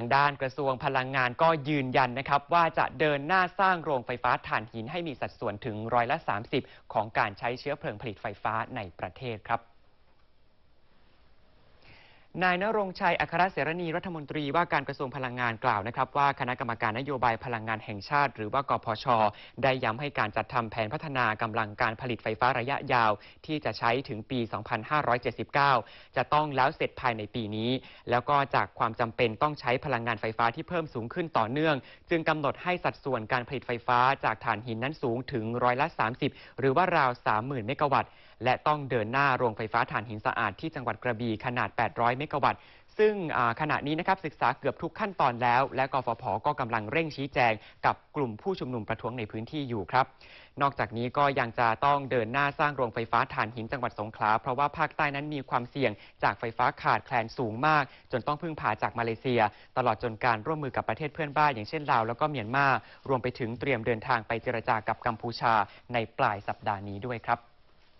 างด้านกระทรวงพลังงานก็ยืนยันนะครับว่าจะเดินหน้าสร้างโรงไฟฟ้าถ่านหินให้มีสัดส่วนถึงร้อยละ 30 ของการใช้เชื้อเพลิงผลิตไฟฟ้าในประเทศครับ นายนรงชัย อัครเสรณีรัฐมนตรีว่าการกระทรวงพลังงานกล่าวนะครับว่าคณะกรรมการนโยบายพลังงานแห่งชาติ หรือว่ากพช ได้ย้ำให้การจัดทำแผนพัฒนากำลังการผลิตไฟฟ้าระยะยาว ที่จะใช้ถึงปี 2579 จะต้องแล้วเสร็จภายในปีนี้ แล้วก็จากความจำเป็นต้องใช้พลังงานไฟฟ้าที่เพิ่มสูงขึ้นต่อเนื่อง จึงกำหนดให้สัดส่วนการผลิตไฟฟ้าจากถ่านหินนั้นสูงถึงร้อยละ 30 หรือว่าราว 30,000 เมกะวัตต์ และต้องเดินหน้าโรงไฟฟ้าถ่านหินสะอาดที่จังหวัดกระบี่ขนาด 800 เมกะวัตต์ซึ่งขณะนี้นะครับศึกษาเกือบทุกขั้นตอนแล้ว และกฟผก็กำลังเร่งชี้แจงกับกลุ่มผู้ชุมนุมประท้วงในพื้นที่อยู่ครับ นอกจากนี้ก็ยังจะต้องเดินหน้าสร้างโรงไฟฟ้าถ่านหินจังหวัดสงขลาเพราะว่าภาคใต้นั้นมีความเสี่ยงจากไฟฟ้าขาดแคลนสูงมาก จนต้องพึ่งพาจากมาเลเซีย ตลอดจนการร่วมมือกับประเทศเพื่อนบ้านอย่างเช่นลาวแล้วก็เมียนมารวมไปถึงเตรียมเดินทางไปเจรจากับกัมพูชาในปลายสัปดาห์นี้ด้วยครับ